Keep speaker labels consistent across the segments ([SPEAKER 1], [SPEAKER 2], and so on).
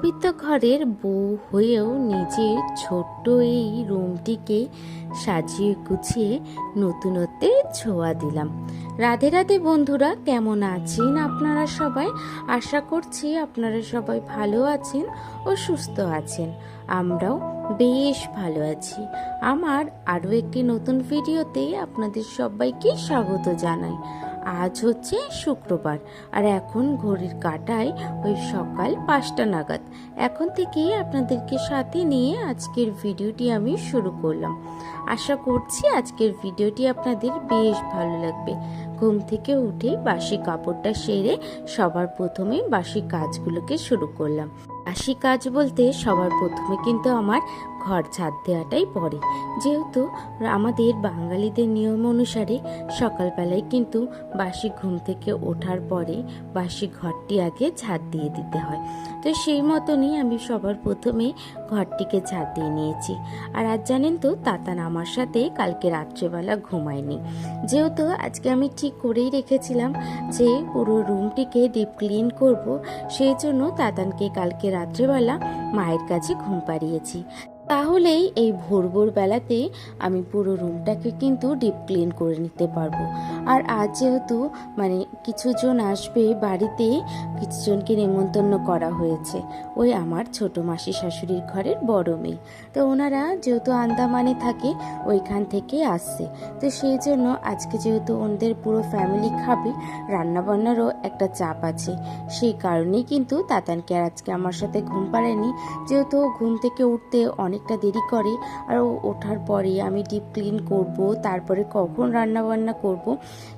[SPEAKER 1] মধ্যবিত্ত ঘরের বউ হয়েও নিজের ছোট্ট এই রুমটিকে সাজিয়ে গুছিয়ে নতুনত্বের ছোঁয়া দিলাম। রাধে রাধে বন্ধুরা, কেমন আছেন আপনারা সবাই? আশা করছি আপনারা সবাই ভালো আছেন ও সুস্থ আছেন। আমরাও বেশ ভালো আছি। আমার আরও একটি নতুন ভিডিওতে আপনাদের সবাইকে স্বাগত জানাই। আজ হচ্ছে শুক্রবার। আর এখন ঘড়ির কাটায় ওই সকাল পাঁচটা নাগাদ। এখন থেকে আপনাদেরকে সাথে নিয়ে আজকের ভিডিওটি আমি শুরু করলাম। আশা করছি আজকের ভিডিওটি আপনাদের বেশ ভালো লাগবে। ঘুম থেকে উঠে বাসি কাপড়টা সেরে সবার প্রথমে বাসি কাজগুলোকে শুরু করলাম। বাসি কাজ বলতে সবার প্রথমে কিন্তু আমার ঘর ছাদ দেওয়াটাই পড়ে যেহেতু আমাদের বাঙালিদের নিয়ম অনুসারে সকালবেলায় কিন্তু বাসি ঘুম থেকে ওঠার পরে বাসি ঘরটি আগে ছাদ দিয়ে দিতে হয়। তো সেই মতনই আমি সবার প্রথমে ঘরটিকে ছাদ দিয়ে নিয়েছি। আর আজ জানেন তো, তাতান আমার সাথে কালকে রাত্রেবেলা ঘুমায়নি। যেহেতু আজকে আমি ঠিক করেই রেখেছিলাম যে পুরো রুমটিকে ডিপ ক্লিন করব, সেই জন্য তাতানকে কালকে রাত্রেবেলা মায়ের কাছে ঘুম পাড়িয়েছি। তাহলেই এই ভোর ভোর বেলাতে আমি পুরো রুমটাকে কিন্তু ডিপ ক্লিন করে নিতে পারব। আর আজ যেহেতু মানে কিছুজন আসবে বাড়িতে, কিছুজনকে নেমন্তন্ন করা হয়েছে। ওই আমার ছোট মাসি শাশুড়ির ঘরের বড় মেয়ে। তো ওনারা যেহেতু আন্দামানে থাকে, ওইখান থেকে আসছে। তো সেই জন্য আজকে যেহেতু ওনাদের পুরো ফ্যামিলি খাবে, রান্নাবান্নারও একটা চাপ আছে। সেই কারণেই কিন্তু তাতানকে আর আজকে আমার সাথে ঘুম পাড়ায়নি। যেহেতু ঘুম থেকে উঠতে অনেকটা দেরি করে আর ও ওঠার পরে আমি ডিপ ক্লিন করব, তারপরে কখন রান্না বান্না করব,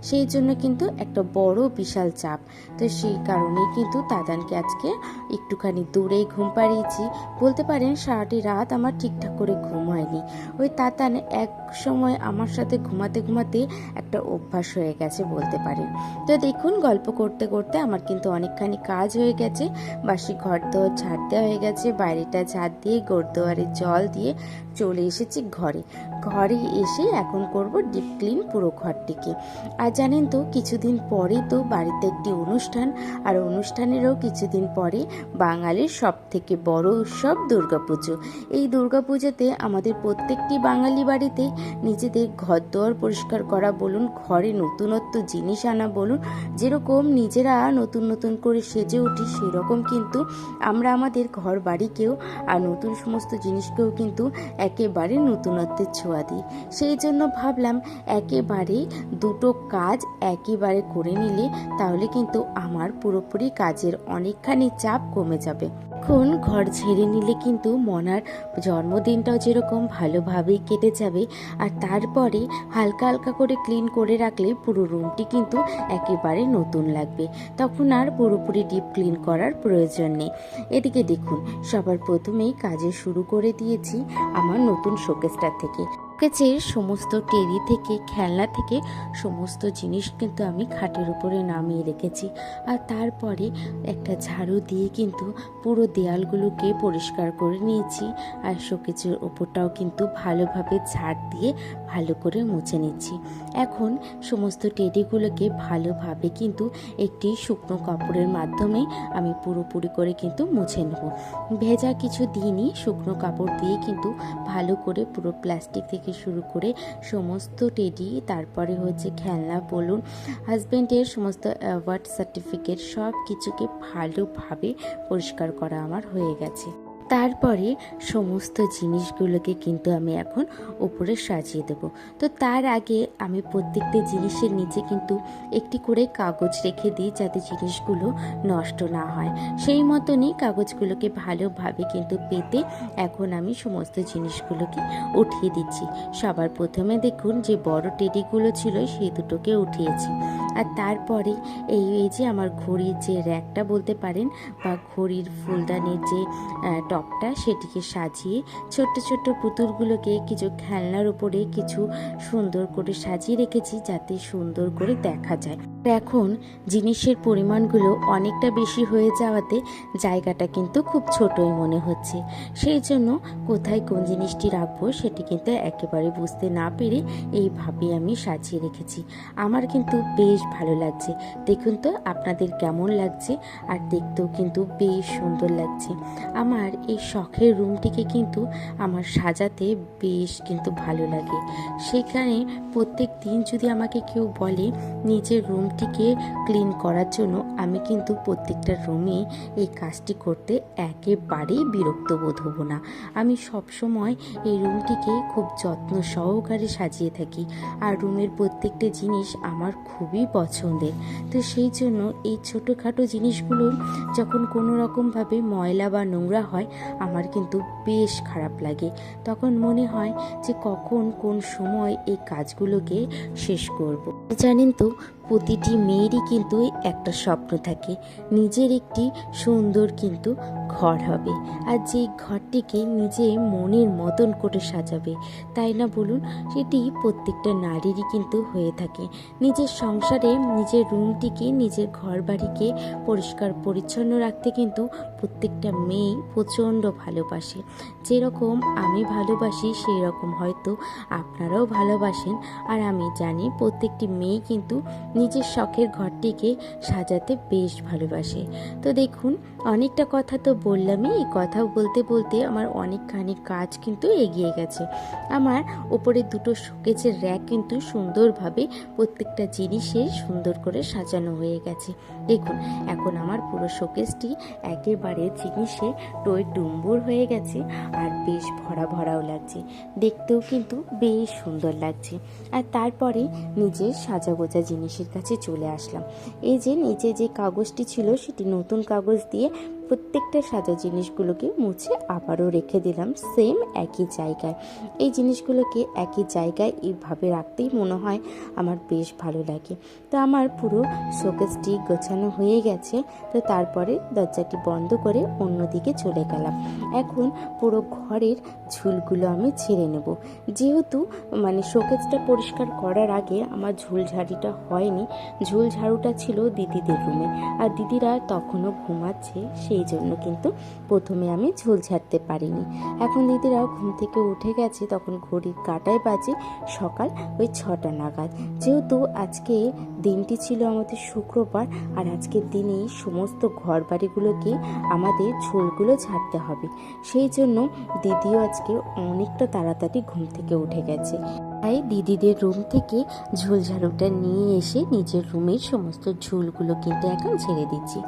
[SPEAKER 1] সেই জন্য কিন্তু একটা বড় বিশাল চাপ। তো সেই কারণেই কিন্তু তাতানকে আজকে একটুখানি দূরেই ঘুম পাড়িয়েছি। বলতে পারেন সারাটি রাত আমার ঠিকঠাক করে ঘুম হয়নি। ওই তাতান এক সময় আমার সাথে ঘুমাতে ঘুমাতে একটা অভ্যাস হয়ে গেছে বলতে পারেন। তো দেখুন গল্প করতে করতে আমার কিন্তু অনেকখানি কাজ হয়ে গেছে। বাসি ঘর দোয়ার ঝাড় দেওয়া হয়ে গেছে, বাইরেটা ঝাড় দিয়ে গোড়দোয়ারে জল দিয়ে চলে এসেছি ঘরে। ঘরে এসে এখন করব ডিপ ক্লিন পুরো ঘরটিকে। আর জানেন তো, কিছুদিন পরে তো বাড়িতে একটি অনুষ্ঠান, আর অনুষ্ঠানেরও কিছুদিন পরে বাঙালির সব থেকে বড় উৎসব দুর্গাপুজো। এই দুর্গাপুজোতে আমাদের প্রত্যেকটি বাঙালি বাড়িতে নিজেদের ঘর দোয়ার পরিষ্কার করা বলুন, ঘরে নতুনত্ব জিনিস আনা বলুন, যেরকম নিজেরা নতুন নতুন করে সেজে উঠি, সেরকম কিন্তু আমরা আমাদের ঘর বাড়িকেও আর নতুন সমস্ত জিনিসকেও কিন্তু একেবারে নতুনত্বের ছোঁয়া দিই। সেই জন্য ভাবলাম একেবারে দুটো কাজ একেবারে করে নিলে তাহলে কিন্তু আমার পুরোপুরি কাজের অনেকখানি চাপ কমে যাবে। এখন ঘর ঝেড়ে নিলে কিন্তু মনার জন্মদিনটাও যেরকম ভালোভাবেই কেটে যাবে, আর তারপরে হালকা হালকা করে ক্লিন করে রাখলে পুরো রুমটি কিন্তু একেবারে নতুন লাগবে। তখন আর পুরোপুরি ডিপ ক্লিন করার প্রয়োজন নেই। এদিকে দেখুন, সবার প্রথমেই কাজে শুরু করে দিয়েছি আমার নতুন শোকেসটা থেকে। শোকেসের সমস্ত টেরি থেকে, খেলনা থেকে সমস্ত জিনিস কিন্তু আমি খাটের উপরে নামিয়ে রেখেছি। আর তারপরে একটা ঝাড়ু দিয়ে কিন্তু পুরো দেয়ালগুলোকে পরিষ্কার করে নিয়েছি। আর শোকেসের ওপরটাও কিন্তু ভালোভাবে ঝাড় দিয়ে ভালো করে মুছে নিচ্ছি। এখন সমস্ত টেডিগুলোকে ভালোভাবে কিন্তু একটি শুকনো কাপড়ের মাধ্যমে আমি পুরোপুরি করে কিন্তু মুছে নেব। ভেজা কিছু দিইনি, শুকনো কাপড় দিয়ে কিন্তু ভালো করে পুরো প্লাস্টিক থেকে শুরু করে সমস্ত টেডি, তারপরে হচ্ছে খেলনা, বলুন হাজব্যান্ডের সমস্ত অ্যাওয়ার্ড সার্টিফিকেট সব কিছুকে ভালোভাবে পরিষ্কার করা আমার হয়ে গেছে। তারপরে সমস্ত জিনিসগুলোকে কিন্তু আমি এখন ওপরে সাজিয়ে দেব। তো তার আগে আমি প্রত্যেকটা জিনিসের নিচে কিন্তু একটি করে কাগজ রেখে দিই যাতে জিনিসগুলো নষ্ট না হয়। সেই মতনই কাগজগুলোকে ভালোভাবে কিন্তু পেতে এখন আমি সমস্ত জিনিসগুলোকে উঠিয়ে দিচ্ছি। সবার প্রথমে দেখুন যে বড় টেডিগুলো ছিল সেই দুটোকে উঠিয়েছি। আর তারপরে এই এই যে আমার ঘড়ির যে র্যাকটা বলতে পারেন বা ঘড়ির ফুলদানির যে টপটা সেটিকে সাজিয়ে ছোট্ট ছোট্ট পুতুলগুলোকে কিছু খেলনার উপরে কিছু সুন্দর করে সাজিয়ে রেখেছি যাতে সুন্দর করে দেখা যায়। এখন জিনিসের পরিমাণগুলো অনেকটা বেশি হয়ে যাওয়াতে জায়গাটা কিন্তু খুব ছোটই মনে হচ্ছে। সেই জন্য কোথায় কোন জিনিসটি রাখব সেটি কিন্তু একেবারে বুঝতে না পেরে এইভাবে আমি সাজিয়ে রেখেছি। আমার কিন্তু বেশ ভালো লাগছে। দেখুন তো আপনাদের কেমন লাগছে আর দেখতেও কিন্তু বেশ সুন্দর লাগছে। আমার এই শখের রুমটিকে কিন্তু আমার সাজাতে বেশ কিন্তু ভালো লাগে। সেখানে প্রত্যেক দিন যদি আমাকে কেউ বলে, নিজের রুমটিকে ক্লিন করার জন্য আমি কিন্তু প্রত্যেকটা রুমে এই কাজটি করতে একেবারেই বিরক্ত বোধ হব না। আমি সবসময় এই রুমটিকে খুব যত্ন সহকারে সাজিয়ে থাকি আর রুমের প্রত্যেকটা জিনিস আমার খুবই পছন্দের। তো সেই জন্য এই ছোটোখাটো জিনিসগুলো যখন কোনো রকমভাবে ময়লা বা নোংরা হয়, আমার কিন্তু বেশ খারাপ লাগে। তখন মনে হয় যে কখন কোন সময় এই কাজগুলোকে শেষ করব। জানেন তো প্রতিটি মেয়েরই কিন্তু একটা স্বপ্ন থাকে। নিজের একটি সুন্দর কিন্তু ঘর হবে। আর যেই ঘরটিকে নিজে মনের মতন করে সাজাবে, তাই না বলুন? সেটি প্রত্যেকটা নারীরই কিন্তু হয়ে থাকে। নিজের সংসারে নিজের রুমটিকে, নিজের ঘর বাড়িকে পরিষ্কার পরিচ্ছন্ন রাখতে কিন্তু প্রত্যেকটা মেয়েই প্রচণ্ড ভালোবাসে। যেরকম আমি ভালোবাসি সেই রকম হয়তো আপনারাও ভালোবাসেন। আর আমি জানি প্রত্যেকটি মেয়ে কিন্তু নিজের শখের ঘরটিকে সাজাতে বেশ ভালোবাসে। তো দেখুন, অনেকটা কথা তো বললামই, এই কথা বলতে বলতে আমার অনেকখানি কাজ কিন্তু এগিয়ে গেছে। আমার ওপরে দুটো শোকেজের র্যাক কিন্তু সুন্দরভাবে প্রত্যেকটা জিনিসের সুন্দর করে সাজানো হয়ে গেছে। দেখুন, এখন আমার পুরো শোকেসটি একেবারে জিনিসে টই ডুম্বুর হয়ে গেছে আর বেশ ভরা ভরাও লাগছে। দেখতেও কিন্তু বেশ সুন্দর লাগছে। আর তারপরে নিজের সাজাগোজা জিনিসের কাছে চলে আসলাম। এই যে নিচে যে কাগজটি ছিল, সেটি নতুন কাগজ দিয়ে প্রত্যেকটা সাজা জিনিসগুলোকে মুছে আবারও রেখে দিলাম সেম একই জায়গায়। এই জিনিসগুলোকে একই জায়গায় এইভাবে রাখতেই মনে হয় আমার বেশ ভালো লাগে। তো আমার পুরো শোকেসটি গোছানো হয়ে গেছে, তো তারপরে দরজাটি বন্ধ করে অন্যদিকে চলে গেলাম। এখন পুরো ঘরের ঝুলগুলো আমি ছেড়ে নেব। যেহেতু মানে শোকেসটা পরিষ্কার করার আগে আমার ঝুলঝাড়িটা হয়নি। ঝুল ঝাড়ুটা ছিল দিদিদের রুমে আর দিদিরা তখনও ঘুমাচ্ছে, সেই জন্য কিন্তু প্রথমে আমি ঝোল ঝাড়তে পারিনি। এখন দিদিরাও ঘুম থেকে উঠে গেছে, তখন ঘড়ির কাটায় বাজে সকাল ওই ছটা নাগাদ। যেহেতু আজকে দিনটি ছিল আমাদের শুক্রবার, আর আজকের দিনেই সমস্ত ঘর বাড়িগুলোকে আমাদের ঝোলগুলো ঝাড়তে হবে। সেই জন্য দিদিও আজকে অনেকটা তাড়াতাড়ি ঘুম থেকে উঠে গেছে। তাই দিদিদের রুম থেকে ঝোল ঝাড়ুটা নিয়ে এসে নিজের রুমের সমস্ত ঝুলগুলো কিন্তু এখন ছেড়ে দিচ্ছি।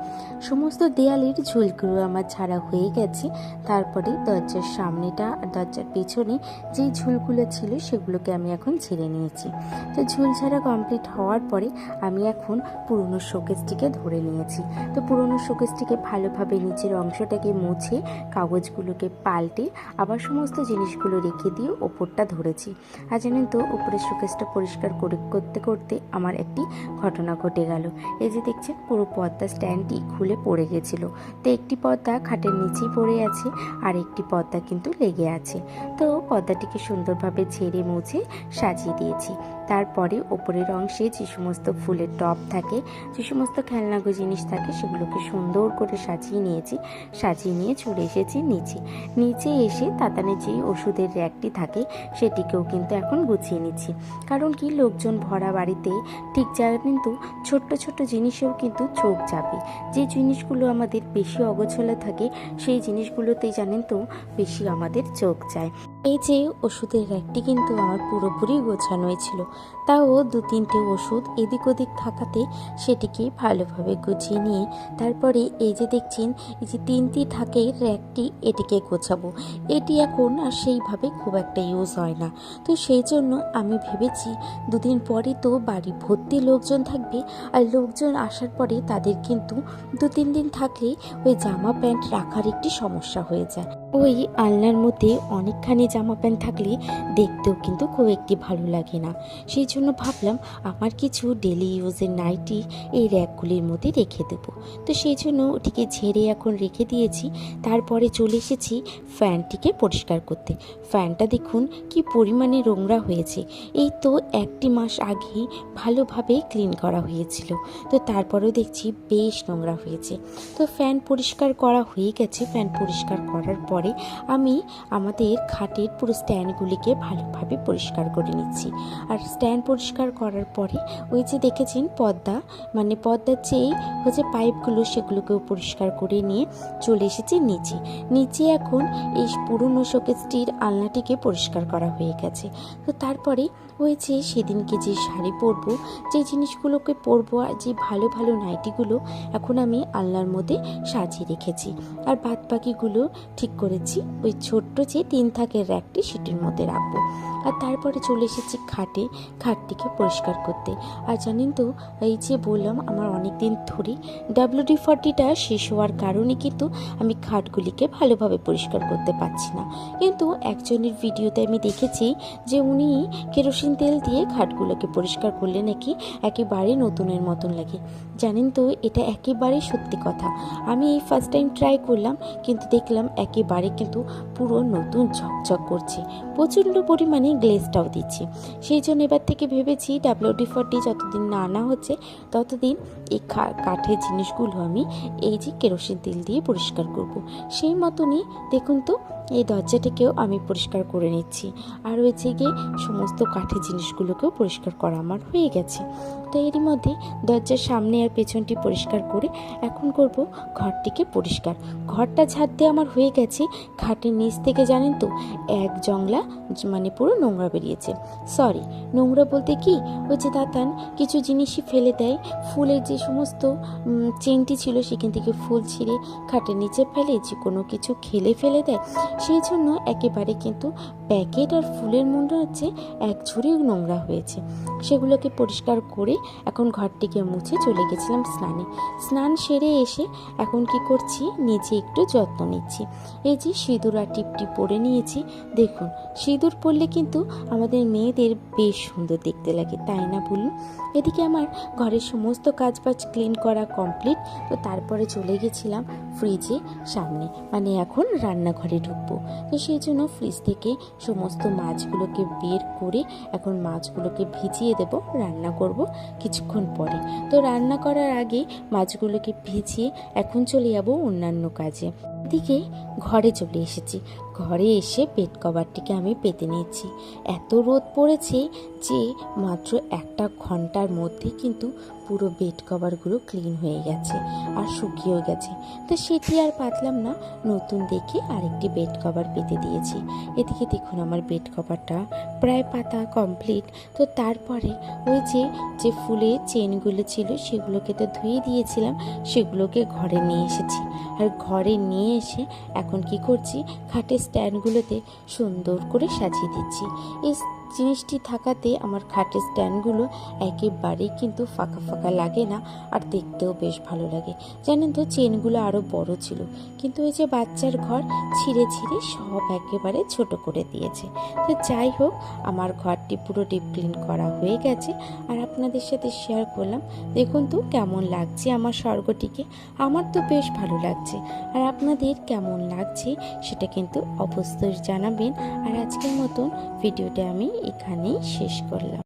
[SPEAKER 1] সমস্ত দেয়ালের ঝুলগুলো আমার ছাড়া হয়ে গেছে। তারপরে দরজার সামনেটা আর দরজার পেছনে যেই ঝুলগুলো ছিল সেগুলোকে আমি এখন ছেড়ে নিয়েছি। তো ঝুল ছাড়া কমপ্লিট হওয়ার পরে আমি এখন পুরনো শোকেসটিকে ধরে নিয়েছি। তো পুরনো শোকেসটিকে ভালোভাবে নিচের অংশটাকে মুছে কাগজগুলোকে পাল্টে আবার সমস্ত জিনিসগুলো রেখে দিয়ে ওপরটা ধরেছি। আর জানেন তো উপরের শোকেসটা পরিষ্কার করে করতে করতে আমার একটি ঘটনা ঘটে গেল। এই যে দেখছেন, পুরো পর্দা স্ট্যান্ডটি খুলে পড়ে গেছিল। তো একটি পর্দা খাটের নিচেই পড়ে আছে, আর একটি পর্দা কিন্তু লেগে আছে। তো পর্দাটিকে সুন্দরভাবে ঝেড়ে মুছে সাজিয়ে দিয়েছি। তারপরে ওপরের অংশে যে সমস্ত ফুলের টপ থাকে, যে সমস্ত খেলনাগো জিনিস থাকে, সেগুলোকে সুন্দর করে সাজিয়ে নিয়েছি। সাজিয়ে নিয়ে চলে এসেছি নিচে। নিচে এসে তাতানে যেই ওষুধের র্যাকটি থাকে, সেটিকেও কিন্তু এখন গুছিয়ে নিচ্ছি। কারণ কি, লোকজন ভরা বাড়িতে ঠিক জায়গা কিন্তু ছোট্ট ছোট্ট জিনিসেও কিন্তু চোখ যাবে যে জিনিসগুলো আমাদের বেশি অগোছলে থাকে, সেই জিনিসগুলোতেই জানেন তো, বেশি আমাদের চোখ যায় এই যে ওষুধের র্যাকটি কিন্তু আমার পুরোপুরি গোছানোই ছিল। তাও দু তিনটে ওষুধ এদিক ওদিক থাকাতে সেটিকে ভালোভাবে গুছিয়ে নিয়ে তারপরে এই যে দেখছেন, এই যে তিনটি থাকে র্যাকটি এটিকে গোছাবো। এটি এখন আর সেইভাবে খুব একটা ইউজ হয় না। তো সেই জন্য আমি ভেবেছি দুদিন পরে তো বাড়ি ভর্তি লোকজন থাকবে আর লোকজন আসার পরে তাদের কিন্তু দু তিন দিন থাকলে ওই জামা প্যান্ট রাখার একটি সমস্যা হয়ে যায়। ওই আলনার মধ্যে অনেকখানি জামা প্যান্ট থাকলে দেখতেও কিন্তু খুব একটি ভালো লাগে না। সেই জন্য ভাবলাম আমার কিছু ডেলি ইউজের নাইটি এই র্যাকগুলির মধ্যে রেখে দেবো। তো সেই জন্য ওটিকে ঝেড়ে এখন রেখে দিয়েছি। তারপরে চলে এসেছি ফ্যানটিকে পরিষ্কার করতে। ফ্যানটা দেখুন কি পরিমাণে নোংরা হয়েছে। এই তো একটি মাস আগেই ভালোভাবে ক্লিন করা হয়েছিল। তো তারপরেও দেখছি বেশ নোংরা হয়েছে। তো ফ্যান পরিষ্কার করা হয়ে গেছে। ফ্যান পরিষ্কার করার পরে আমি আমাদের খাটের পুরো স্ট্যান্ডগুলিকে ভালোভাবে পরিষ্কার করে নিচ্ছি। আর স্ট্যান্ড পরিষ্কার করার পরে ওই যে দেখেছেন পদ্মা? মানে পদ্মার যেই হচ্ছে পাইপগুলো সেগুলোকেও পরিষ্কার করে নিয়ে চলে এসেছি নিচে। নিচে এখন এই পুরনো শোকেসটির আলনাটিকে পরিষ্কার করা হয়ে গেছে। তো তারপরে যে সেদিনকে যে শাড়ি পরবো, যে জিনিসগুলোকে পরবো আর যে ভালো ভালো নাইটিগুলো এখন আমি আলনার মধ্যে সাজিয়ে রেখেছি। আর বাদ বাকিগুলো ঠিক করেছি, ওই ছোট্ট যে তিন থাকের র্যাকটি সেটির মধ্যে রাখব। আর তারপরে চলে এসেছি খাটে, খাটটিকে পরিষ্কার করতে। আর জানেন তো, এই যে বললাম, আমার অনেক দিন ধরে ডাব্লিউডি ফর্টিটা শেষ হওয়ার কারণে কিন্তু আমি খাটগুলিকে ভালোভাবে পরিষ্কার করতে পারছি না। কিন্তু একজনের ভিডিওতে আমি দেখেছি যে উনি কেরোসিন তেল দিয়ে খাটগুলোকে পরিষ্কার করলে নাকি একেবারে নতুনের মতন লাগে। জানেন তো, এটা একেবারে সত্যি কথা। আমি এই ফার্স্ট টাইম ট্রাই করলাম, কিন্তু দেখলাম একেবারে কিন্তু পুরো নতুন ঝকঝক করছে। প্রচণ্ড পরিমাণে গ্লেজটাও দিচ্ছে। সেই জন্য এবার থেকে ভেবেছি ডাব্লিউডি ফর্টি যতদিন না আনা হচ্ছে, ততদিন এই কাঠের জিনিসগুলো আমি এই যে কেরোসিন তেল দিয়ে পরিষ্কার করব। সেই মতনই দেখুন তো এই দরজাটিকেও আমি পরিষ্কার করে নিচ্ছি। আর ওই গিয়ে সমস্ত কাঠের জিনিসগুলোকেও পরিষ্কার করা আমার হয়ে গেছে। তো এরই মধ্যে দরজার সামনে আর পেছনটি পরিষ্কার করে এখন করব ঘরটিকে পরিষ্কার। ঘরটা ঝাড় দিয়ে আমার হয়ে গেছে। খাটের নিচ থেকে জানেন তো, এক জংলা মানে পুরো নোংরা বেরিয়েছে। সরি নোংরা বলতে কি? ওই যে দাতান কিছু জিনিসই ফেলে দেয়। ফুলের যে সমস্ত চেনটি ছিল সেখান থেকে ফুল ছিঁড়ে খাটের নিচে ফেলে যে কোনো কিছু খেলে ফেলে দেয়। সেই জন্য একেবারে কিন্তু প্যাকেট আর ফুলের মনে হচ্ছে এক ঝুড়ি নোংরা হয়েছে, সেগুলোকে পরিষ্কার করে এখন ঘরটিকে মুছে চলে গেছিলাম স্নানে। স্নান সেরে এসে এখন কি করছি? নিজে একটু যত্ন নিচ্ছি। এই যে সিঁদুর আর টিপটি পরে নিয়েছি, দেখুন, সিঁদুর পরলে কিন্তু আমাদের মেয়েদের বেশ সুন্দর দেখতে লাগে, তাই না বলুন? এদিকে আমার ঘরের সমস্ত কাজ বাজ ক্লিন করা কমপ্লিট তো তারপরে চলে গেছিলাম ফ্রিজে সামনে মানে এখন রান্নাঘরে ঢুকবো তো সেই জন্য ফ্রিজ থেকে সমস্ত মাছগুলোকে বের করে এখন মাছগুলোকে ভিজিয়ে দেব, রান্না করব কিছুক্ষণ পরে। তো রান্না করার আগে মাছগুলোকে ভিজিয়ে এখন চলে যাব অন্যান্য কাজে। দিকে ঘরে চলে এসেছি। ঘরে এসে বেড কভারটিকে আমি পেতে নিয়েছি। এত রোদ পড়েছে যে মাত্র একটা ঘণ্টার মধ্যে কিন্তু পুরো বেড কভারগুলো ক্লিন হয়ে গেছে আর শুকিয়েও গেছে। তো সেটি আর পাতলাম না, নতুন দেখে আরেকটি বেড কভার পেতে দিয়েছি। এদিকে দেখুন আমার বেড কভারটা প্রায় পাতা কমপ্লিট তো তারপরে ওই যে যে ফুলের চেনগুলো ছিল সেগুলোকে তো ধুয়ে দিয়েছিলাম, সেগুলোকে ঘরে নিয়ে এসেছি। আর ঘরে নিয়ে এসে এখন কি করছি? খাটের স্ট্যান্ডগুলোতে সুন্দর করে সাজিয়ে দিচ্ছি। এই জিনিসটি থাকাতে আমার খাটের স্ট্যান্ডগুলো একেবারেই কিন্তু ফাঁকা ফাঁকা লাগে না আর দেখতেও বেশ ভালো লাগে। জানেন তো, চেনগুলো আরও বড় ছিল। কিন্তু ওই যে বাচ্চার ঘর ছিঁড়ে ছিঁড়ে সব একেবারে ছোট করে দিয়েছে। তো যাই হোক, আমার ঘরটি পুরো ডিপ ক্লিন করা হয়ে গেছে আর আপনাদের সাথে শেয়ার করলাম। দেখুন তো, কেমন লাগছে আমার স্বর্গটিকে। আমার তো বেশ ভালো লাগছে। আর আপনাদের কেমন লাগছে, সেটা কিন্তু অবশ্যই জানাবেন। আর আজকের মতন ভিডিওটা আমি এখানেই শেষ করলাম।